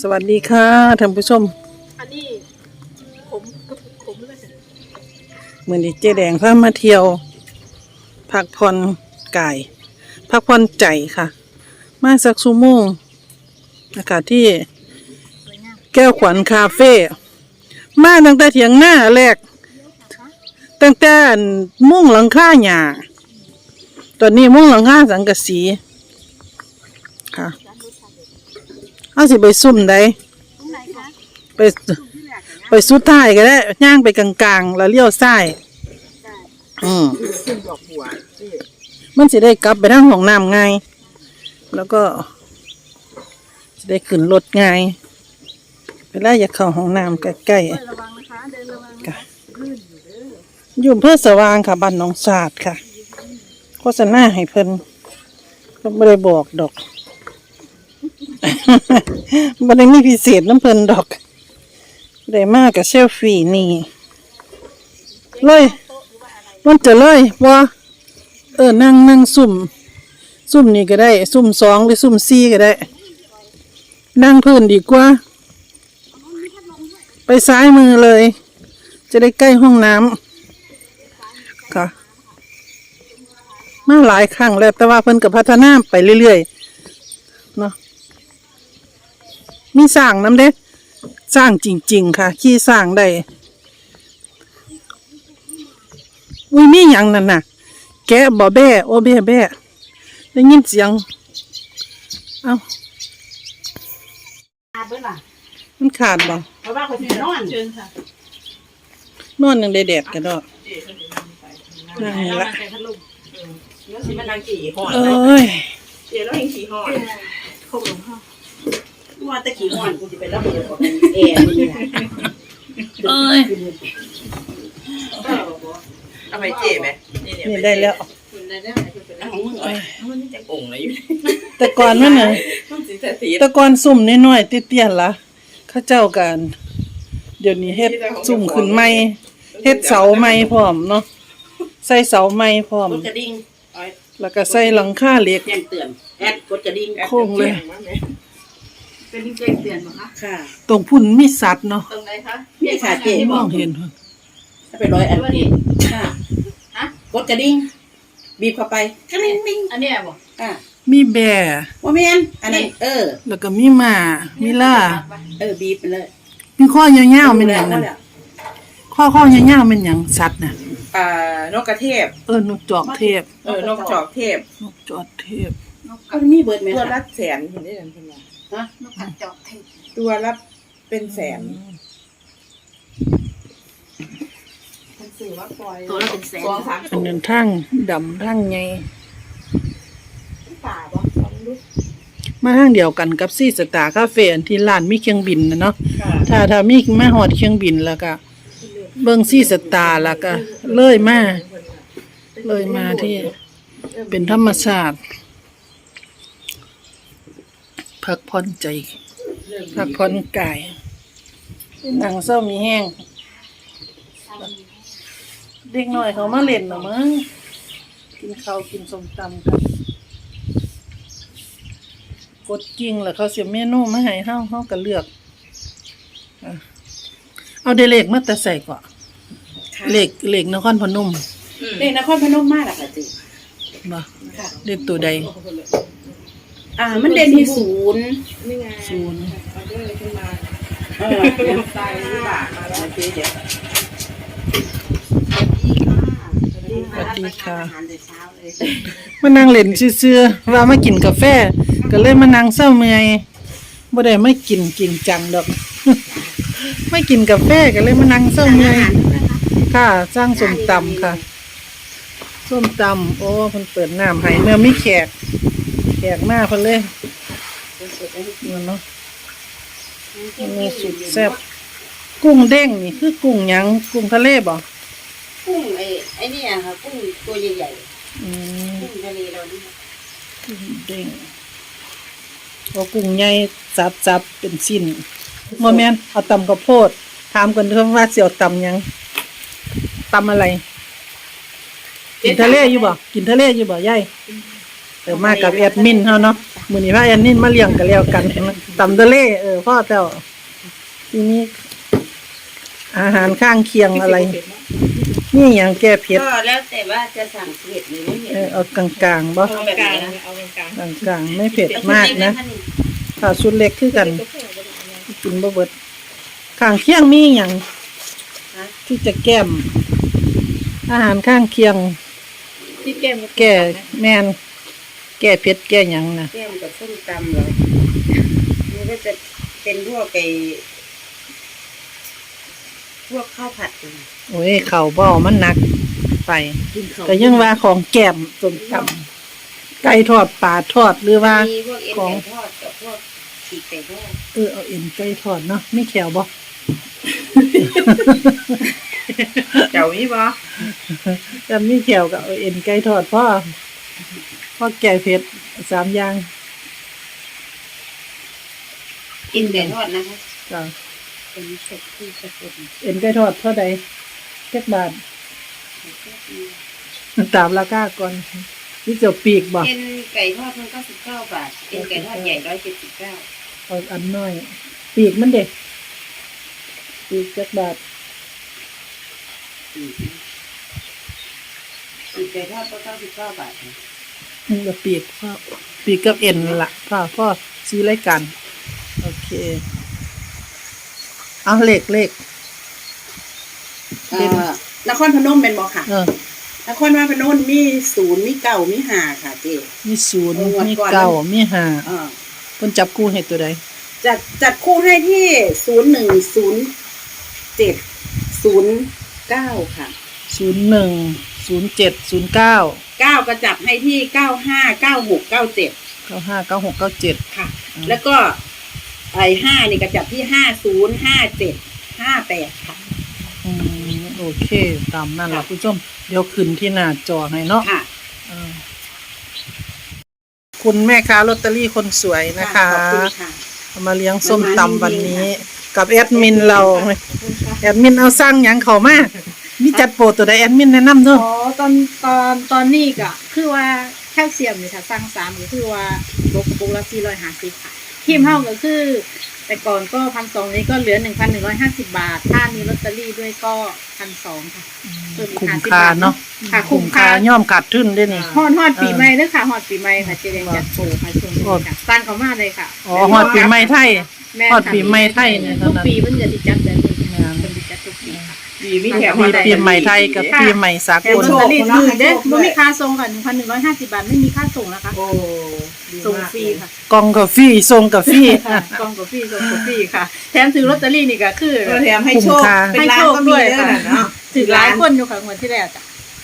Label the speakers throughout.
Speaker 1: สวัสดีค่ะท่านผู้ชม
Speaker 2: อันนี้ผมผมเลย
Speaker 1: เหมือนนี้เจ๊แดงพามาเที่ยว พักผ่อนกาย พักผ่อนใจค่ะ มาสักชั่วโมงอากาศที่แก้วขวัญคาเฟ่มาตั้งแต่เถียงหน้าแรก ตั้งแต่มุ้งหลังคาหญ้าตอนนี้มุ้งหลังคาสังกะสีค่ะ เอาสิไปซุ่มใด
Speaker 2: ตรงไหนคะ
Speaker 1: ไปไปสุดท้ายก็ได้ย่างไปกลางๆ แล้วเลี้ยวซ้ายอืม
Speaker 3: ขึ้นดอกบัวที่
Speaker 1: มันสิได้กลับไปทางห้องน้ำง่าย แล้วก็จะได้ขึ้นรถง่ายเวลาอยากเข้าห้องน้ำใกล้
Speaker 2: ระวังนะคะเดินระวัง
Speaker 1: ๆก็อยู่อำเพื่อสว่างค่ะบ้านหนองสาดค่ะโฆษณาให้เพิ่นก็ไม่ได้บอกดอก บ่ได้มีพิเศษน้ำเพิ่นดอกได้มากกับเชลฟี่นี่เลยมันจะเลยว่าเออนั่งนั่งซุ่ม ซุ่มนี่ก็ได้ ซุ่มสองหรือซุ่มสี่ก็ได้ นั่งพื้นดีกว่า ไปซ้ายมือเลย จะได้ใกล้ห้องน้ำค่ะมาหลายครั้งแล้วแต่ว่าเพิ่นกับพัฒนาไปเรื่อยๆเนาะ มีสร้างน้ำเด้สร้างจริง ๆ ค่ะ ขี้สร้างได้อุ้ยมีหยังนั่นน่ะ แกะบ่แบ้โอแบ้แบ้ได้ยินเสียง เอ้า
Speaker 3: อาเบิ้ลล่ะ
Speaker 1: มันขาดบ่
Speaker 3: เพราะว่าคนที่นอน
Speaker 2: เชิญค่ะ
Speaker 1: นอนยังได้แดดกันดอกนั่งนี่ละ
Speaker 3: แล้วสิมันนางกี่หอด
Speaker 1: เอ้ย
Speaker 3: เดี๋ยวเราเห็นกี่หอด
Speaker 2: คงหลวงพ่อ
Speaker 3: ว่าแต่กี่หอดกูจะเป็นระเบิดของแอร์นี่แหละ
Speaker 1: เอ้ย
Speaker 3: เอาไปเจ๊ไหม
Speaker 1: นี่ได้แล้ว
Speaker 2: คุณได้ได้
Speaker 3: แล้วของมึงเอ้ยมันจะโป่งเลยอยู่
Speaker 1: แต่ก่อนมันน่ะ
Speaker 3: มันสิแต่สี
Speaker 1: แต่ก่อนซุ่มน้อยๆเตี้ยๆล่ะเข้าเจ้ากัน เดี๋ยวนี้เฮ็ดซุ่มขึ้นใหม่เฮ็ดเสาใหม่พร้อมเนาะใส่เสาใหม่พร้อม
Speaker 3: กดกระดิ่ง
Speaker 1: แล้วก็ใส่หลังคาเหล็ก
Speaker 3: แจ้งเตือนแอดกดกระดิ่ง
Speaker 1: โค้งเลย
Speaker 2: เป็นแจ้งเตือนเหรอคะ
Speaker 3: ค่ะ
Speaker 1: ตรงพุ่นมีสัตว์เนาะ
Speaker 2: ตรงไหนคะ
Speaker 3: นี่ค่ะเจ๊
Speaker 1: มองเห็นพุ่น
Speaker 3: ถ้าไปร้อยอันนี้ค่ะกดกระดิ่งบีบเข้าไปกระดิ่งดิ่ง
Speaker 2: อันเนี้ยบอก
Speaker 3: อะ
Speaker 1: มีแบะ
Speaker 3: ว่าแม่นอันนั้นเออ
Speaker 1: แล้วก็มีหมามีล่า
Speaker 3: เออบีบไปเลย
Speaker 1: มีข้อยาวๆเป็นหยัง
Speaker 3: นั่
Speaker 1: นั่นข้อข้อยาวๆเป็นหยังสัตว์น่ะ
Speaker 3: อ่านกกระเทพ
Speaker 1: เออนกจอกเทพ
Speaker 3: เออนกจอกเทพ
Speaker 1: นกจอกเทพ
Speaker 3: ก็มีเบิร์ดไหม
Speaker 4: ตัว
Speaker 3: คะ
Speaker 4: ละแสนเห็นได้ยังคุณว่า
Speaker 2: นกกระจอกเทศ
Speaker 4: ตัวละเป็นแสน
Speaker 2: มันสื่อว่าปล่อย
Speaker 3: ตัวละเป็นแสน
Speaker 4: สองสาม
Speaker 1: อันนั้นทั้งดำทั้งใหญ่
Speaker 4: ป่าบ่ลองดู
Speaker 1: มาทางเดียวกันกับซีสตาร์คาเฟ่อันที่ร้านมีเครื่องบินนะเนาะ
Speaker 4: ค่ะ
Speaker 1: ถ้าถ้ามีมาหอดเครื่องบินแล้วก็เบิ่งซีสตาร์แล้วก็เลยมาเลยมาที่เป็นธรรมชาติ พักผ่อนใจ พักผ่อนกายหนังเศร้ามีแห้ง เด็กน้อยเขามาเล่นเหรอมั้งกินข้าวกินส้มตำกันกดกิ่งแล้วเขาเสียเมนูมาให้เฮาเฮาก็เลือกอะเอาเดเลขมาแต่ใส่ก่อนเลขเลขนครพนม
Speaker 3: เด็กนครพนมมากอะค่ะจี
Speaker 1: บ่เลขตัวใด
Speaker 3: อ่า มันเด่นที่ศูนย์
Speaker 4: นี่ไง
Speaker 1: ศูนย์
Speaker 4: เอาเรื่องอะไรขึ้นมา
Speaker 3: เออ
Speaker 4: ตายหรือเปล่ามาแล้ว
Speaker 3: โอเคเดี๋ยว
Speaker 1: สวัสดีค่ะ
Speaker 3: อาหารแต่เช้าเลย
Speaker 1: มานั่งเล่นซื่อๆว่ามากินกาแฟ ก็เลยมานั่งเศร้าเมื่อยบ่ได้ไม่กินจริงจังดอก ไม่กินกาแฟก็เลยมานั่งเศร้าเมื่อยค่ะสร้างส้มตำค่ะ ส้มตำโอ้เพิ่นเปิดน้ำให้เมื่อมีแขก แขกมาเพิ่นเลยนั่นเนาะมีสุดแซ่บกุ้งเด้งนี่คือกุ้งหยังกุ้งทะเลบ่
Speaker 3: กุ้งไอ้ไอ้นี่อะค่ะกุ้งตัวใหญ่
Speaker 1: อืม
Speaker 3: ๆกุ้งทะเลเรานี่
Speaker 1: กุ้งเด้งโอ้กุ้งใหญ่สับสับเป็นชิ้นโมแมนเอาตำข้าวโพดถามกันเพิ่นว่าสิเอาตำหยังตำอะไร กินทะเลอยู่บ่กินทะเลอยู่บ่ยายเอ อมากับแอดมินเฮาเนาะ
Speaker 3: ค
Speaker 1: มื้อนี้พาแอนนินมาเลี้ยงกันแล้วกันตำทะเลเออพ่อเจ้าทีนี้อาหารข้างเคียงอะไร นี่อย่างแก้เผ็ด
Speaker 3: ก็แล้วแต่ว่าจะสั่งเผ็ดหรือไม่เผ็ด
Speaker 1: เออเอากลางๆบ่
Speaker 3: เอาแบบไหนนะ
Speaker 4: เอากลาง
Speaker 1: กลางๆไม่เผ็ดมากนะถ้าชุดเล็กคือกันกินบ่เบิดข้างเคียงมีหยังที่จะแก้ม อาหารข้างเคียง
Speaker 4: ๆที่แก้ม
Speaker 1: แก้แมน แก้เผ็ดแก้หยังนะ
Speaker 3: แก้มกับส้มตำเหรอมันก็จะเป็นพวกไก่พวกข้าวผัดนะ
Speaker 1: โอ้ยเข่าวบ่มันหนักไป
Speaker 3: กินเขา
Speaker 1: ก็ยังว่าของแก้มส้มตำไก่ทอดปลาทอดหรือว่า
Speaker 3: มีพวกเอ็น
Speaker 1: ของ
Speaker 3: ไก่ทอดกับพวกปีกไก่ทอด
Speaker 1: เออเอาเอ็นไก่ทอดเนาะไม่แขวบ่
Speaker 3: เจ้ามีบ่
Speaker 1: จำมีแขวกับเอาเอ็นไก่ทอดพ่อ พ่อแก่เผ็ดสามอย่าง
Speaker 3: กินไก่ทอดนะคะ
Speaker 1: จ้ะ
Speaker 3: เป็นเสร็จที่สกุล
Speaker 1: เอ็นไก่ทอดเท่าใดเจ็ดบาทตามราคาก่อนนี่เจะปีกบ่
Speaker 3: เอ็นไก่ทอดมันก็สิบเก้าบาทเอ็นไก่ทอดใหญ่ร้อยเจ็ดสิบเก้า
Speaker 1: เอาอันน้อย ปีกมันเด็กปีกเจ็ดบาท
Speaker 3: ปีกไก่ทอดก็เก้าสิบเก้าบาท นะ
Speaker 1: นี่ก็ปีกพ่อปีกกับเอ็นนั่นละพ่อพ่อซื้อรายกันโอเคเอาเลขเลขเป็น
Speaker 3: เอ่อนครพนมเป็นบ่ค่ะ
Speaker 1: เออ
Speaker 3: นครพนมมีศูนย์มีเก่ามีหาค่ะเจ๊
Speaker 1: มีศูนย์
Speaker 3: เออวัน
Speaker 1: มี
Speaker 3: ก่อน
Speaker 1: เก้ามีห้า
Speaker 3: เออ
Speaker 1: เพิ่นจับคู่ให้ตัวใด
Speaker 3: จัดจัดคู่ให้ที่ศูนย์หนึ่งศูนย์เจ็ดศูนย์เก้าค่ะ
Speaker 1: ศูนย์หนึ่งศูนย์เจ็ดศูนย์เก้า
Speaker 3: เก้าก็จับให้ที่เก้าห้าเก้าหกเก้าเจ็ด
Speaker 1: เก้าห้าเก้าหกเก้าเจ็ด
Speaker 3: ค่ะ
Speaker 1: อืม
Speaker 3: แล้วก็ไอ้ห้านี่ก็จับที่ห้าศูนย์ห้าเจ็ดห้าแปดค่ะ
Speaker 1: อืมโอเค ตามนั่นล่ะคุณผู้ชม เดี๋ยวขึ้นที่หน้าจอให้เนาะ
Speaker 3: ค่ะ
Speaker 1: เออคุณแม่ค้าลอตเตอรี่คนสวยนะคะ
Speaker 3: ขอบคุณค่ะ
Speaker 1: เอามาเลี้ยงส้มตำวันนี้
Speaker 3: มา
Speaker 1: กับแอดมินเราแอดมินเอาสร้างหยังเขามา มีจัดโปรตัวใดแอดมินแนะนำด้วย
Speaker 2: อ๋อตอนตอนตอนนี้ก็คือว่าแคลเซียมนี่ถ้าสั่งสามก็คือว่าลกปุกละสี่ร้อยห้าสิบค่ะครีมเฮาก็คือ แต่ก่อนก็พันสองนี้ก็เหลือหนึ่งพันหนึ่งร้อยห้าสิบบาท ถ้ามีลอตเตอรี่ด้วยก็พันสองค่ะเพิ่มอีก
Speaker 1: คุ้ม
Speaker 2: ห้าสิบ
Speaker 1: ค่า
Speaker 2: บาท
Speaker 1: เนาะ
Speaker 2: ค่ะ
Speaker 1: คุ้
Speaker 2: คุ้
Speaker 1: ม
Speaker 2: ม
Speaker 1: ค่า
Speaker 2: ค่า
Speaker 1: ย่อมขาดทุนด้วยนี่
Speaker 2: ฮอดฮอดปีใหม่เด้อค่ะฮอดปีใหม่ค่ะเจเดงจัดโปรค่ะช่วงนี้ค่ะสั่งเขามาเลยค่ะ
Speaker 1: อ๋อฮอดปีใหม่ไทย
Speaker 2: แม่
Speaker 1: ฮอดปีใหม่ไทยเนี่ยเท่า
Speaker 2: ทุก
Speaker 1: นั้น
Speaker 2: ปีมันจะติดจัดแบบนี้
Speaker 1: งาน
Speaker 2: เป็นติดจัดทุก ปีค่ะ
Speaker 3: ปีวิแถว
Speaker 1: มีปีใหม่ไทยกับปีใหม่สา
Speaker 2: แต่
Speaker 1: กล
Speaker 2: ลอตเตอรี่ถือเด้ไม่มีค่าส่งค่ะหนึ่งพันหนึ่งร้อยห้าสิบบาทไม่มีค่าส่งนะคะ
Speaker 3: โอ้ดี
Speaker 2: ส่ง
Speaker 3: มาก
Speaker 2: ฟรีค่ะ
Speaker 1: กล่องกาแฟส่งกาแฟ
Speaker 2: ค่ะกล่องกาแฟส่งกาแฟค่ะ แถมถือลอตเตอรี่นี่ก็คือ
Speaker 3: ก็แถมให้โชค
Speaker 1: คุ้มค่า
Speaker 3: เป็นล้านก็มีด้วยนะเนาะ
Speaker 2: ถือหลายคนอยู่ค่ะงวดที่แล้วจ้ะ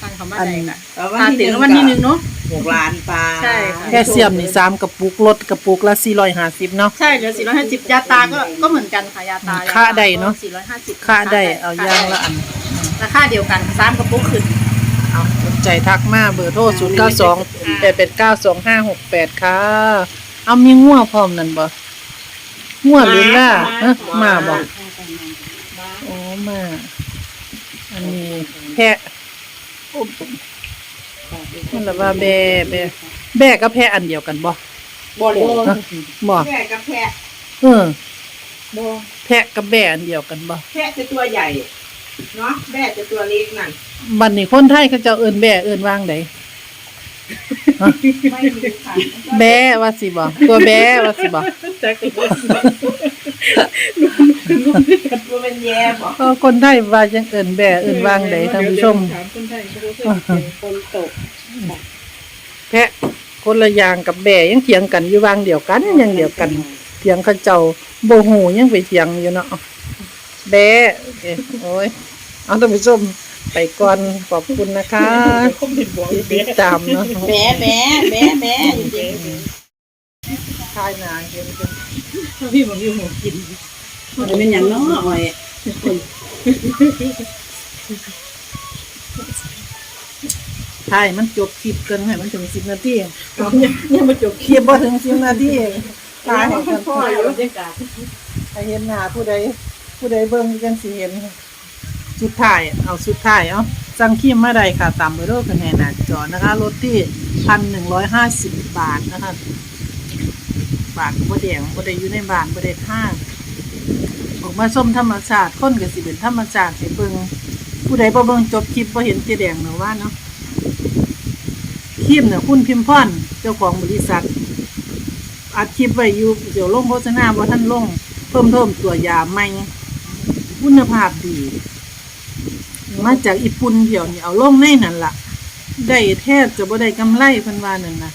Speaker 2: สั่งเขามาได้ค่ะ
Speaker 3: แล้ว
Speaker 2: อ่าถึงวันที่หนึ่งเนาะ
Speaker 3: หกล้านปลา
Speaker 2: ใช่ค่ะ
Speaker 1: แค่เสียมนี่สามกระปุกลดกระปุกละสี่ร้อยห้าสิบเนาะ
Speaker 2: ใช่เหลือสี่ร้อยห้าสิบยาตาก็ก็เหมือนกันค่ะยาตา
Speaker 1: ค่าใดเนอะ
Speaker 2: สี่ร้อยห้าสิบ
Speaker 1: ค่าได้เอาย่างละอัน
Speaker 2: ราคาเดียวกันสามกระปุกขึ้น
Speaker 1: เอาสนใจทักมาเบอร์โทรศูนย์เก้าสองแปดแปดเก้าสองห้าหกแปดค่ะ เอามีงัวพร้อมนั่นบ่งัวหรือล่าเอ้อมาบ่โอ้มา อันนี้แพะโอ้ มันละว่าแบะแบะแบะกับแพะอันเดียวกันบ่
Speaker 3: บ่เลย
Speaker 1: ฮะบ่
Speaker 3: แพะกับแพะ
Speaker 1: เออ
Speaker 3: บ่
Speaker 1: แพะกับแบะอันเดียวกันบ่
Speaker 3: แพะจะตัวใหญ่เนาะแพะจะตัวเล็กนั่น
Speaker 1: บัดนี้คนไทยเขาเจ้าเอิ้นแบะเอิ้นว่างใด
Speaker 3: ไม่รู้ค่ะ
Speaker 1: แบะว่าสิบ่ตัวแบะว่าสิบ่
Speaker 3: ตัวเป็นแย่บ่
Speaker 1: เออคนไทยว่าจังเอิ้นแบะเอิ้นว่างใดท่านผู้ชม
Speaker 4: ถามคนไทยเขาก็เคยเจอคนตก
Speaker 1: แพะคนละอย่างกับแบะยังเถียงกันอยู่วางเดียวกันอย่างเดียวกันเถียงเขาเจ้าโบหูยังไปเถียงอยู่เนาะแบะเอ้ยโอ้ยเอาท่านผู้ชมไปก่อนขอบคุณนะคะที่ติดตามเนาะ
Speaker 3: แบะแบะแบะแบะจริง
Speaker 1: ทายนาเห็นเป็น
Speaker 2: พี่บอกอยู่หมูกิน
Speaker 3: ๆมันเป็นอย่างน้อย
Speaker 1: ทายมันจบคลิปเกินให้มันถึงสิบนาทียังมาจบคลิปบ่ถึงสิบนาทีตายให้กันพ่ออยู่
Speaker 2: บรรยากาศ
Speaker 1: ให้เห็นหน้าผู้ใดผู้ใดเบิ่งจังสิเห็นสุดท้ายเอาสุดท้ายเอาสั่งครีมมาได้ค่ะตามเบอร์โทรกันแน่หน้าจอนะคะรถที่พันหนึ่งร้อยห้าสิบบาทนะคะปากบ่แดงบ่ได้อยู่ในบ้านบ่ได้ท่าอ อกมาชมธรรมชาติคนก็สิเป็นธรรมชาติให้เบิ่งผู้ใดบ่เบิ่งจบคลิปบ่เห็นเจแดงเนาะว่าเนาะคลิปเนี่ยคุณพิมพ์พรเจ้าของบริษัทอัดคลิปไว้อยู่เดี๋ยวลงโฆษณาบ่ทันลงเพิ่มเพิ่มตัวยาใหม่คุณภาพดี มาจากญี่ปุ่นเดี๋ยวนี้เอาลงในนั่นล่ะ ได้แทบจะบ่ได้กำไรเพิ่นว่านั่นนะ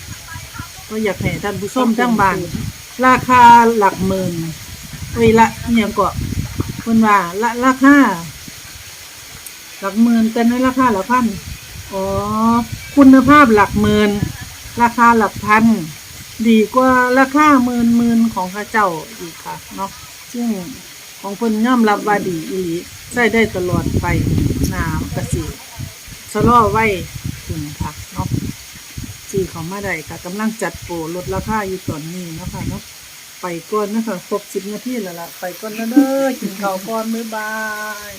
Speaker 1: ก็อยากให้ท่านผู้ชมทั้งบ้าน ราคาหลักหมื่น เอ้ยละอหย่างก็เพิ่นว่าละราคาหลักหมื่นแต่ในราคาหลักพันอ๋อ คุณภาพหลักหมื่นราคาหลักพัน ดีกว่าราคาหมื่นหมื่นของข้าเจ้าอีกค่ะเนาะซึ่งของเพิ่อมรับว่าดีอีหลีใช้ได้ตลอดไปนาวกระสีชะลอไว้ถึงค่ะเนาะซื้อเขามาได้ค่ะกำลังจัดโปรลดราคาอยู่ตอนนี้นะคะเนาะ ไปก่อนนะคะครบสิบนาทีแล้วล่ะ ไปก่อนนะเด้อกินข้าวก่อนมื้อบาย